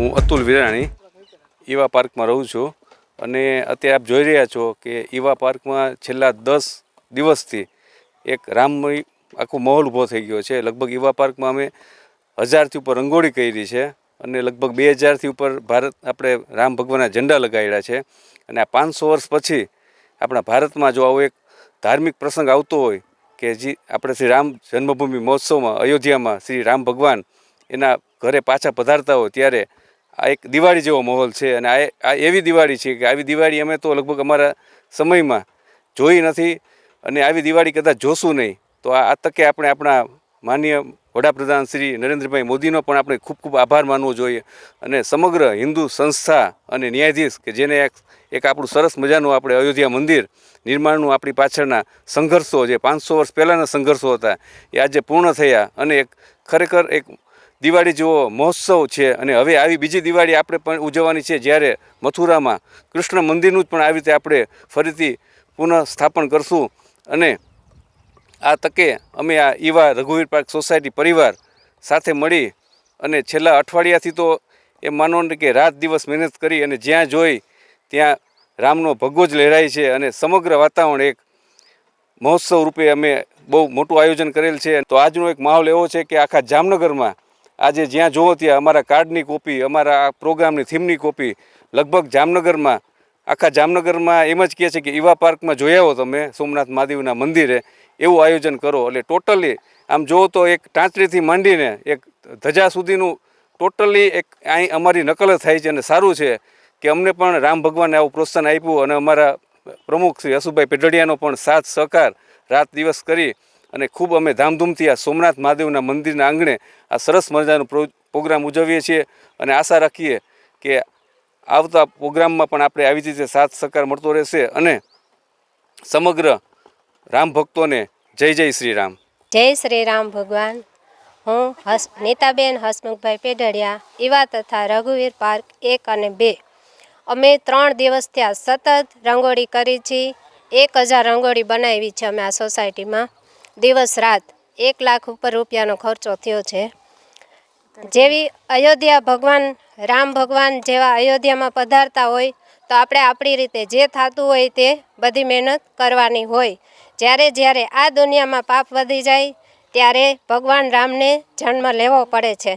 હું અતુલ વિરાણી, ઈવા પાર્કમાં રહું છું. અને અત્યારે આપ જોઈ રહ્યા છો કે ઈવા પાર્કમાં છેલ્લા દસ દિવસથી એક રામમય આખો માહોલ ઊભો થઈ ગયો છે. લગભગ ઈવા પાર્કમાં અમે હજારથી ઉપર રંગોળી કરી છે અને લગભગ બે હજારથી ઉપર ભારત, આપણે રામ ભગવાનના ઝંડા લગાવ્યા છે. અને આ પાંચસો વર્ષ પછી આપણા ભારતમાં જો આવો એક ધાર્મિક પ્રસંગ આવતો હોય કે જે, આપણે શ્રી રામ જન્મભૂમિ મહોત્સવમાં, અયોધ્યામાં શ્રી રામ ભગવાન એના ઘરે પાછા પધારતા હોય ત્યારે આ એક દિવાળી જેવો માહોલ છે અને આ એવી દિવાળી છે કે આવી દિવાળી અમે તો લગભગ અમારા સમયમાં જોઈ નથી અને આવી દિવાળી કદાચ જોશું નહીં. તો આ તકે આપણે આપણા માનનીય વડાપ્રધાન શ્રી નરેન્દ્રભાઈ મોદીનો પણ આપણે ખૂબ ખૂબ આભાર માનવો જોઈએ અને સમગ્ર હિન્દુ સંસ્થા અને ન્યાયાધીશ કે જેને એક આપણું સરસ મજાનું આપણે અયોધ્યા મંદિર નિર્માણનું આપણી પાછળના સંઘર્ષો જે પાંચસો વર્ષ પહેલાંના સંઘર્ષો હતા એ આજે પૂર્ણ થયા અને એક ખરેખર એક દિવાળી જેવો મહોત્સવ છે અને હવે આવી બીજી દિવાળી આપણે પણ ઉજવવાની છે જ્યારે મથુરામાં કૃષ્ણ મંદિરનું જ પણ આવી રીતે આપણે ફરીથી પુનઃ સ્થાપન કરશું. અને આ તકે અમે આ ઈવા રઘુવીર પાર્ક સોસાયટી પરિવાર સાથે મળી અને છેલ્લા અઠવાડિયાથી તો એ માનો ને કે રાત દિવસ મહેનત કરી અને જ્યાં જોઈ ત્યાં રામનો ભગવો જ લહેરાય છે અને સમગ્ર વાતાવરણ એક મહોત્સવ રૂપે અમે બહુ મોટું આયોજન કરેલ છે. તો આજનો એક માહોલ એવો છે કે આખા જામનગરમાં આજે જ્યાં જોવો ત્યાં અમારા કાર્ડની કોપી, અમારા આ પ્રોગ્રામની થીમની કોપી, લગભગ જામનગરમાં, આખા જામનગરમાં એમ જ કહે છે કે ઈવા પાર્કમાં જોઈ આવો તમે સોમનાથ મહાદેવના મંદિરે, એવું આયોજન કરો. એટલે ટોટલી, આમ જોવો તો એક ટાંચરીથી માંડીને એક ધજા સુધીનું ટોટલી એક અહીં અમારી નકલ થાય છે અને સારું છે કે અમને પણ રામ ભગવાને આવું પ્રોત્સાહન આપ્યું અને અમારા પ્રમુખ શ્રી હસુભાઈ પેઢડિયાનો પણ સાથ સહકાર રાત દિવસ કરી અને ખૂબ અમે ધામધૂમથી આ સોમનાથ મહાદેવના મંદિરના આંગણે આ સરસ મજાનો પ્રો- પ્રોગ્રામ ઉજવીએ છીએ અને આશા રાખીએ કે આવતા પ્રોગ્રામમાં પણ આપણે આવી રીતે સાથ સહકાર મળતો રહેશે અને સમગ્ર રામ ભક્તોને જય જય શ્રી રામ. જય શ્રી રામ ભગવાન. હું હસ, નીતાબેન હસમુખભાઈ પેઢડિયા એવા તથા રઘુવીર પાર્ક એક અને બે. અમે ત્રણ દિવસ ત્યાં સતત રંગોળી કરી છે. એક હજાર રંગોળી બનાવી છે અમે આ સોસાયટીમાં. દિવસ રાત એક લાખ ઉપર રૂપિયાનો ખર્ચો થયો છે. જેવી અયોધ્યા ભગવાન, રામ ભગવાન જેવા અયોધ્યામાં પધારતા હોય, તો આપણે આપણી રીતે જે થતું હોય તે બધી મહેનત કરવાની હોય. જ્યારે જ્યારે આ દુનિયામાં પાપ વધી જાય, ત્યારે ભગવાન રામને જન્મ લેવો પડે છે.